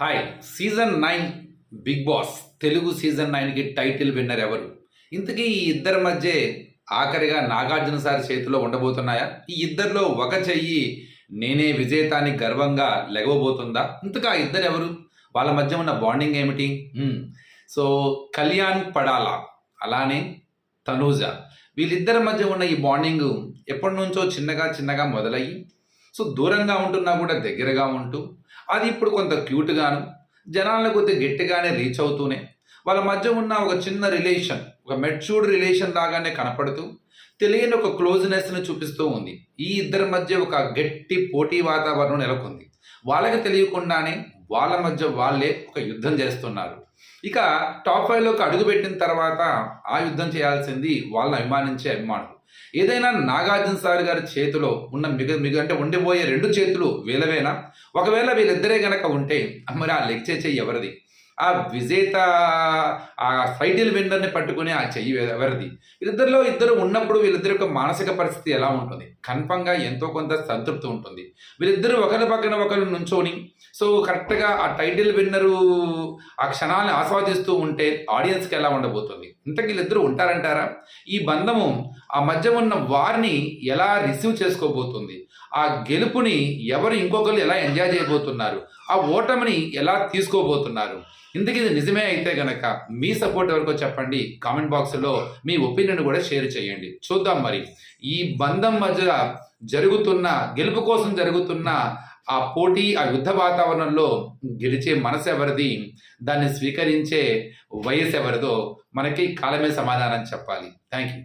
Hi season nine Bigg Boss Telugu season నైన్కి title winner ఎవరు? ఇంతకీ ఈ ఇద్దరి మధ్య ఆఖరిగా నాగార్జున సార్ చేతిలో ఉండబోతున్నాయా? ఈ ఇద్దరిలో ఒక చెయ్యి నేనే విజేతాన్ని గర్వంగా లెగవబోతుందా? ఇంతకా ఇద్దరు ఎవరు? వాళ్ళ మధ్య ఉన్న బాండింగ్ ఏమిటి? సో కళ్యాణ్ పడాలా అలానే తనూజ. వీళ్ళిద్దరి మధ్య ఉన్న ఈ బాండింగ్ ఎప్పటి నుంచో చిన్నగా చిన్నగా మొదలయ్యి సో దూరంగా ఉంటున్నా కూడా దగ్గరగా ఉంటూ అది ఇప్పుడు కొంత క్యూట్గాను జనాలను కొద్ది గట్టిగానే రీచ్ అవుతూనే వాళ్ళ మధ్య ఉన్న ఒక చిన్న రిలేషన్ ఒక మెచ్యూర్డ్ రిలేషన్ లాగానే కనపడుతూ తెలియని ఒక క్లోజ్నెస్ని చూపిస్తూ ఉంది. ఈ ఇద్దరి మధ్య ఒక గట్టి పోటీ వాతావరణం నెలకొంది. వాళ్ళకి తెలియకుండానే వాళ్ళ మధ్య వాళ్ళే ఒక యుద్ధం చేస్తున్నారు. ఇక టాప్ ఫైవ్లోకి అడుగుపెట్టిన తర్వాత ఆ యుద్ధం చేయాల్సింది వాళ్ళని అభిమానించే అభిమానులు. ఏదైనా నాగార్జున సార్ గారి చేతిలో ఉన్న మిగ మిగ అంటే ఉండిపోయే రెండు చేతులు వీలవేనా ఒకవేళ వీళ్ళిద్దరే గనక ఉంటే మరి ఆ లెక్చర్ చేయి ఎవరిది? ఆ విజేత ఆ టైటిల్ విన్నర్ని పట్టుకుని ఆ చెయ్యి ఎవరిది? వీళ్ళిద్దరిలో ఇద్దరు ఉన్నప్పుడు వీళ్ళిద్దరి యొక్క మానసిక పరిస్థితి ఎలా ఉంటుంది? కన్ఫంగా ఎంతో కొంత సంతృప్తి ఉంటుంది. వీళ్ళిద్దరూ ఒకరి పక్కన ఒకరు నుంచోని సో కరెక్ట్గా ఆ టైటిల్ విన్నరు ఆ క్షణాలను ఆస్వాదిస్తూ ఉంటే ఆడియన్స్కి ఎలా ఉండబోతుంది? ఇంతకీ వీళ్ళిద్దరూ ఉంటారంటారా? ఈ బంధము ఆ మధ్య ఉన్న వారిని ఎలా రిసీవ్ చేసుకోబోతుంది? ఆ గెలుపుని ఎవరు ఇంకొకరు ఎలా ఎంజాయ్ చేయబోతున్నారు? ఆ ఓటమిని ఎలా తీసుకోబోతున్నారు? ఇంతకీ ఇది నిజమే అయితే గనక మీ సపోర్ట్ ఎవరికో చెప్పండి. కామెంట్ బాక్స్లో మీ ఒపీనియన్ కూడా షేర్ చేయండి. చూద్దాం మరి. ఈ బంధం మధ్య జరుగుతున్న గెలుపు కోసం జరుగుతున్న ఆ పోటీ ఆ యుద్ధ వాతావరణంలో గెలిచే మనసు ఎవరిది? దాన్ని స్వీకరించే వయసు ఎవరిదో మనకి కాలమే సమాధానం చెప్పాలి. Thank you